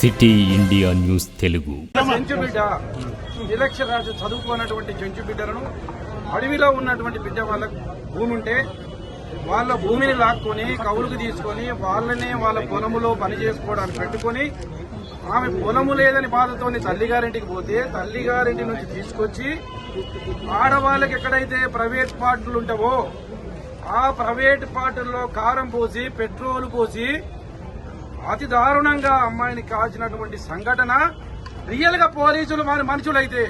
City India news Telugu. Chenchu బిడ్డ రాసి చదువుకున్నటువంటి చెంచు బిడ్డలను అడవిలో ఉన్నటువంటి బిడ్డ వాళ్ళకు భూమి ఉంటే వాళ్ళ భూమిని లాక్కొని కౌలుకు తీసుకొని వాళ్ళనే వాళ్ళ పొలములో పని చేసుకోవడానికి పెట్టుకొని ఆమె పొలము లేదని బాధతోని తల్లిగారింటికి పోతే తల్లిగారింటి నుంచి తీసుకొచ్చి ఆడవాళ్ళకి ఎక్కడైతే ప్రైవేట్ పార్టీలు ఉంటావో ఆ ప్రైవేట్ పార్టీల్లో కారం పోసి పెట్రోల్ పోసి అతి దారుణంగా అమ్మాయిని కాల్చినటువంటి సంఘటన రియల్గా పోలీసులు మన మనుషులైతే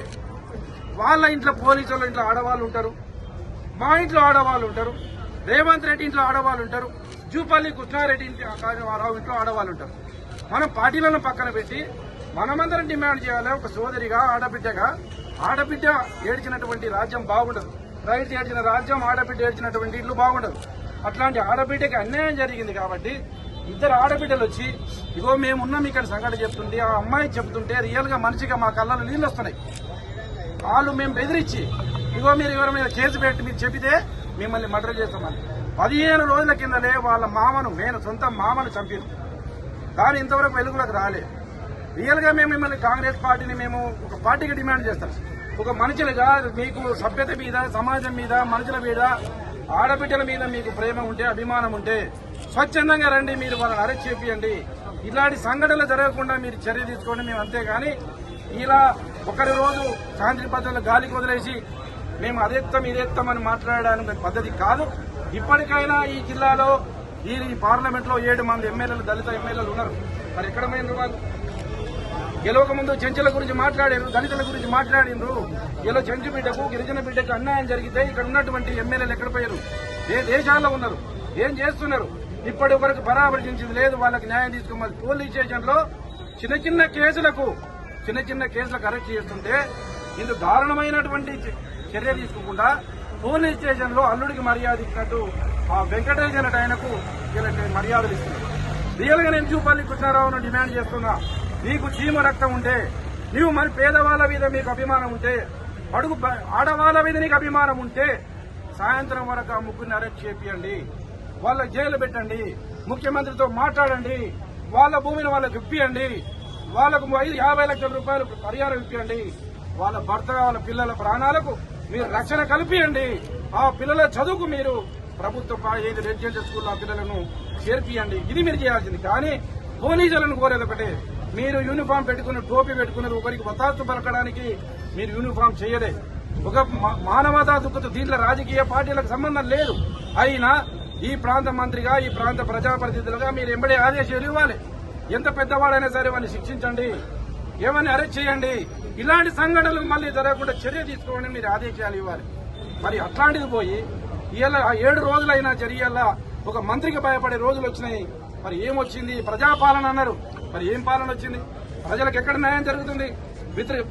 వాళ్ళ ఇంట్లో పోలీసుల ఇంట్లో ఆడవాళ్ళు ఉంటారు మా ఇంట్లో ఆడవాళ్ళు ఉంటారు రేవంత్ రెడ్డి ఇంట్లో ఆడవాళ్ళు ఉంటారు జూపల్లి కృష్ణారెడ్డి ఇంటి రావు ఇంట్లో ఆడవాళ్ళు ఉంటారు. మనం పార్టీలను పక్కన పెట్టి మనమందరం డిమాండ్ చేయాలి ఒక సోదరిగా ఆడబిడ్డగా ఆడబిడ్డ ఏడ్చినటువంటి రాజ్యం బాగుండదు. రైతు ఏడ్చిన రాజ్యం ఆడబిడ్డ ఏడ్చినటువంటి ఇల్లు బాగుండదు. అట్లాంటి ఆడబిడ్డకి అన్యాయం జరిగింది కాబట్టి ఇద్దరు ఆడబిడ్డలు వచ్చి ఇగో మేమున్నాం ఇక్కడ సంఘటన చెప్తుంది ఆ అమ్మాయి చెప్తుంటే రియల్గా మనిషిగా మా కళ్ళలో నీళ్ళు వస్తున్నాయి. వాళ్ళు మేము బెదిరించి ఇగో మీరు ఎవరి మీద కేసు పెట్టి మీరు చెబితే మిమ్మల్ని మర్డర్ చేస్తామని. పదిహేను రోజుల కిందలే వాళ్ళ మామను నేను సొంత మామను చంపాను దాని ఇంతవరకు వెలుగులోకి రాలేదు రియల్గా మేము మిమ్మల్ని కాంగ్రెస్ పార్టీని మేము ఒక పార్టీకి డిమాండ్ చేస్తాం. ఒక మనుషులుగా మీకు సభ్యత మీద సమాజం మీద మనుషుల మీద ఆడబిడ్డల మీద మీకు ప్రేమ ఉంటే అభిమానం ఉంటే స్వచ్ఛందంగా రండి మీరు వాళ్ళని అరెస్ట్ చేపియండి. ఇలాంటి సంఘటనలు జరగకుండా మీరు చర్య తీసుకోండి మేము అంతేగాని ఇలా ఒకరి రోజు శాంతి భద్రతలు గాలికి వదిలేసి మేము అదెత్తం ఇదెత్తం అని మాట్లాడడానికి పద్ధతి కాదు. ఇప్పటికైనా ఈ జిల్లాలో ఈ పార్లమెంట్లో ఏడు మంది ఎమ్మెల్యేలు దళిత ఎమ్మెల్యేలు ఉన్నారు. మరి ఎక్కడ పోయినారు వాళ్ళు? గెలవక ముందు చెంచుల గురించి మాట్లాడారు దళితుల గురించి మాట్లాడిండ్రు ఇలా చెంచు బిడ్డకు గిరిజన బిడ్డకు అన్యాయం జరిగితే ఇక్కడ ఉన్నటువంటి ఎమ్మెల్యేలు ఎక్కడ పోయారు? ఏ దేశాల్లో ఉన్నారు. ఏం చేస్తున్నారు? ఇప్పటి వరకు పరామర్శించింది లేదు. వాళ్ళకి న్యాయం తీసుకోమని పోలీస్ స్టేషన్లో చిన్న చిన్న కేసులకు చిన్న చిన్న కేసులకు అరెస్ట్ చేస్తుంటే ఇందుకు దారుణమైనటువంటి చర్య తీసుకోకుండా పోలీస్ స్టేషన్లో అల్లుడికి మర్యాద ఇచ్చినట్టు ఆ వెంకటేష్ అనే ఆయనకు మర్యాదలు ఇస్తున్నారు. రియల్గా నేను చూపాలి కృష్ణారావును డిమాండ్ చేస్తున్నా. నీకు చీమ రక్తం ఉంటే నీవు మరి పేదవాళ్ళ మీద మీకు అభిమానం ఉంటే అడుగు ఆడవాళ్ళ మీద నీకు అభిమానం ఉంటే సాయంత్రం వరకు ఆ ముగ్గురిని అరెస్ట్ చేపియండి. వాళ్ళ జైలు పెట్టండి ముఖ్యమంత్రితో మాట్లాడండి వాళ్ళ భూమిని వాళ్ళకి ఇప్పియండి వాళ్ళకు ఐదు యాభై లక్షల రూపాయలు పరిహారం ఇప్పియండి. వాళ్ళ భర్త వాళ్ళ పిల్లల ప్రాణాలకు మీరు రక్షణ కల్పియండి. ఆ పిల్లల చదువుకు మీరు ప్రభుత్వ పా- ఏది రెసిడెన్షియల్ స్కూల్ ఆ పిల్లలను చేర్పియండి. ఇది మీరు చేయాల్సింది. కానీ పోలీసులను కోరేది ఒకటే మీరు యూనిఫామ్ పెట్టుకుని టోపీ పెట్టుకున్నది ఒకరికి వతాత్తు పలకడానికి మీరు యూనిఫామ్ చేయలే. ఒక మానవతా దుఃఖతో దీంట్లో రాజకీయ పార్టీలకు సంబంధం లేదు. అయినా ఈ ప్రాంత మంత్రిగా ఈ ప్రాంత ప్రజాప్రతినిధులుగా మీరు ఎంబడే ఆదేశాలు ఇవ్వాలి. ఎంత పెద్దవాడైనా సరే వాడిని శిక్షించండి. ఏమని అరెస్ట్ చేయండి. ఇలాంటి సంఘటనలు మళ్ళీ జరగకుండా చర్య తీసుకోండి మీరు ఆదేశాలు ఇవ్వాలి. మరి అట్లాంటిది పోయి ఇలా ఆ ఏడు రోజులైనా జరిగేలా ఒక మంత్రికి భయపడే రోజులు వచ్చినాయి. మరి ఏమొచ్చింది ప్రజాపాలన అన్నారు. మరి ఏం పాలన వచ్చింది? ప్రజలకు ఎక్కడ న్యాయం జరుగుతుంది?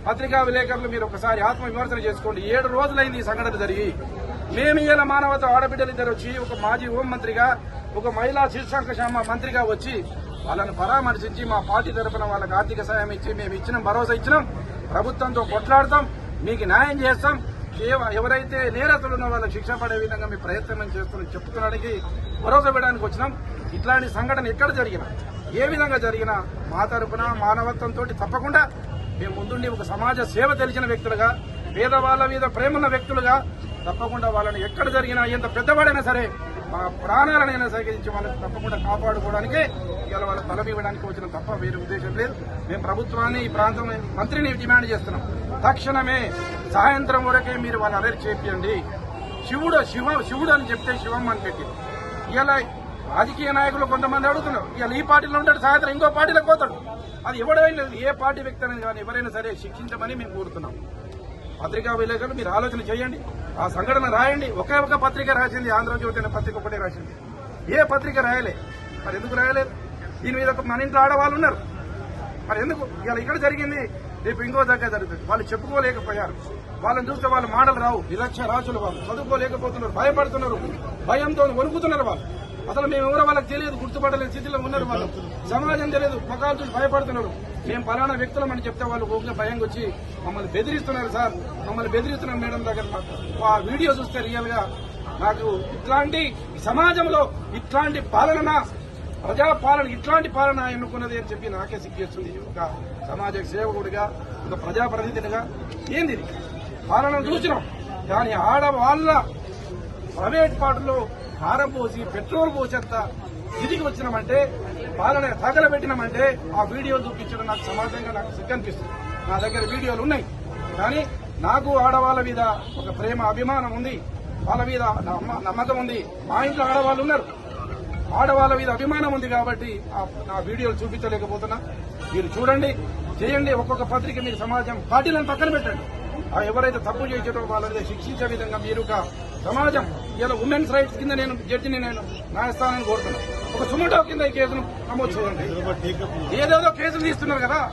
పత్రికా విలేకరులు మీరు ఒకసారి ఆత్మ విమర్శన చేసుకోండి. ఏడు రోజులైంది ఈ సంఘటన జరిగి. మేము ఇలా మానవత ఆడబిడ్డలు ఇద్దరు వచ్చి ఒక మాజీ హోంమంత్రిగా ఒక మహిళా శిశుసంక్షేమ మంత్రిగా వచ్చి వాళ్ళని పరామర్శించి మా పార్టీ తరఫున వాళ్ళకి ఆర్థిక సాయం ఇచ్చి మేము ఇచ్చిన భరోసా ఇచ్చినాం ప్రభుత్వంతో కొట్లాడతాం మీకు న్యాయం చేస్తాం. ఎవరైతే నేరస్తులు ఉన్న వాళ్ళకి శిక్ష పడే విధంగా మీ ప్రయత్నం చేస్తున్న చెప్పుకోవడానికి భరోసా ఇవ్వడానికి వచ్చినాం. ఇట్లాంటి సంఘటన ఎక్కడ జరిగినా ఏ విధంగా జరిగినా మా తరపున మానవత్వంతో తప్పకుండా మేము ముందుండి ఒక సమాజ సేవ తెలిసిన వ్యక్తులుగా పేదవాళ్ళ మీద ప్రేమన్న వ్యక్తులుగా తప్పకుండా వాళ్ళని ఎక్కడ జరిగినా ఎంత పెద్దవాడైనా సరే మా ప్రాణాలనైనా సేకరించి వాళ్ళని తప్పకుండా కాపాడుకోవడానికి ఇవాళ వాళ్ళ బలం ఇవ్వడానికి వచ్చిన తప్ప వేరే ఉద్దేశం లేదు. మేము ప్రభుత్వాన్ని ఈ ప్రాంతం మంత్రిని డిమాండ్ చేస్తున్నాం. తక్షణమే సాయంత్రం వరకే మీరు వాళ్ళని అరెస్ట్ చేయండి శివుడు శివ శివుడు అని చెప్తే శివం అని పెట్టి. ఇలా రాజకీయ నాయకులు కొంతమంది అడుగుతున్నారు ఇవాళ ఈ పార్టీలో ఉంటాడు సాయంత్రం ఇంకో పార్టీలో పోతాడు. అది ఎవడైనా ఏ పార్టీ వ్యక్తి అయినా కానీ ఎవరైనా సరే శిక్షించమని మేము కోరుతున్నాం. పత్రికా విలేకరులు మీరు ఆలోచన చేయండి. ఆ సంఘటన రాయండి. ఒకే ఒక పత్రిక రాసింది. ఆంధ్రజ్యోతి అనే పత్రిక ఒకటే రాసింది. ఏ పత్రిక రాయలే? మరి ఎందుకు రాయలేదు? దీని మీద ఒక మన ఇంట్లో ఆడవాళ్ళు ఉన్నారు. మరి ఎందుకు? ఇలా ఇక్కడ జరిగింది. రేపు ఇంకో దగ్గర జరుగుతుంది. వాళ్ళు చెప్పుకోలేకపోయారు. వాళ్ళని చూస్తే వాళ్ళ మాటలు రావు. నిరక్ష రాజులు వాళ్ళు. చదువుకోలేకపోతున్నారు. భయపడుతున్నారు. భయంతో వణుకుతున్నారు వాళ్ళు. అసలు మేము ఎవరో వాళ్ళకి తెలియదు గుర్తుపట్టలేని స్థితిలో ఉన్నారు వాళ్ళు. సమాజం తెలియదు మొఖాలు చూసి భయపడుతున్నారు. మేము పలానా వ్యక్తులం అని చెప్తే వాళ్ళు ఊరికే భయంగా వచ్చి మమ్మల్ని బెదిరిస్తున్నారు సార్. మమ్మల్ని బెదిరిస్తున్నారు మేడం దగ్గర. ఆ వీడియో చూస్తే రియల్గా నాకు ఇట్లాంటి సమాజంలో ఇట్లాంటి పాలన ప్రజాపాలన ఇట్లాంటి పాలన ఎన్నుకున్నది అని చెప్పి నాకే సిగ్గేస్తుంది ఒక సమాజ సేవకుడిగా ఒక ప్రజాప్రతినిధిగా ఏంది పాలన చూసినాం. కానీ ఆడవాళ్ళ ప్రైవేట్ పార్టీలో కారం పోసి పెట్రోల్ పోసేంత స్థితికి వచ్చినామంటే వాళ్ళని తగలబెట్టినామంటే ఆ వీడియోలు చూపించడం నాకు సమాజంగా నాకు సిగ్గు అనిపిస్తుంది. నా దగ్గర వీడియోలు ఉన్నాయి. కానీ నాకు ఆడవాళ్ళ మీద ఒక ప్రేమ అభిమానం ఉంది. వాళ్ళ మీద నమ్మ- నమ్మకం ఉంది. మా ఇంట్లో ఆడవాళ్ళు ఉన్నారు. ఆడవాళ్ళ మీద అభిమానం ఉంది కాబట్టి నా వీడియోలు చూపించలేకపోతున్నా. మీరు చూడండి చేయండి. ఒక్కొక్క పత్రిక మీరు సమాజం పార్టీలను పక్కన పెట్టండి. ఆ ఎవరైతే తప్పు చేసేటో వాళ్ళని శిక్షించే విధంగా మీరు సమాజం ఇలా ఉమెన్స్ రైట్స్ కింద నేను జడ్జిని నేను న్యాయస్థానాన్ని కోరుతున్నాను. ఒక సుమటో కింద ఈ కేసును నమోదు చేయండి. ఏదేదో కేసులు తీస్తున్నారు కదా.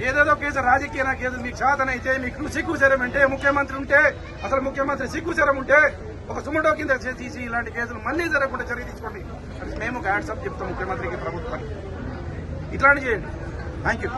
ఏదేదో కేసు రాజకీయ కేసులు మీకు శాతనైతే మీకు సిగ్గు ఉంటే ముఖ్యమంత్రి ఉంటే అసలు ముఖ్యమంత్రి సిగ్గు ఉంటే ఒక సుమటో కింద చే- తీసి ఇలాంటి కేసులు మళ్ళీ జరగకుండా చర్య తీసుకోండి. మేము ఒక చెప్తాం ముఖ్యమంత్రికి ప్రభుత్వానికి. ఇట్లాంటి చేయండి. Thank you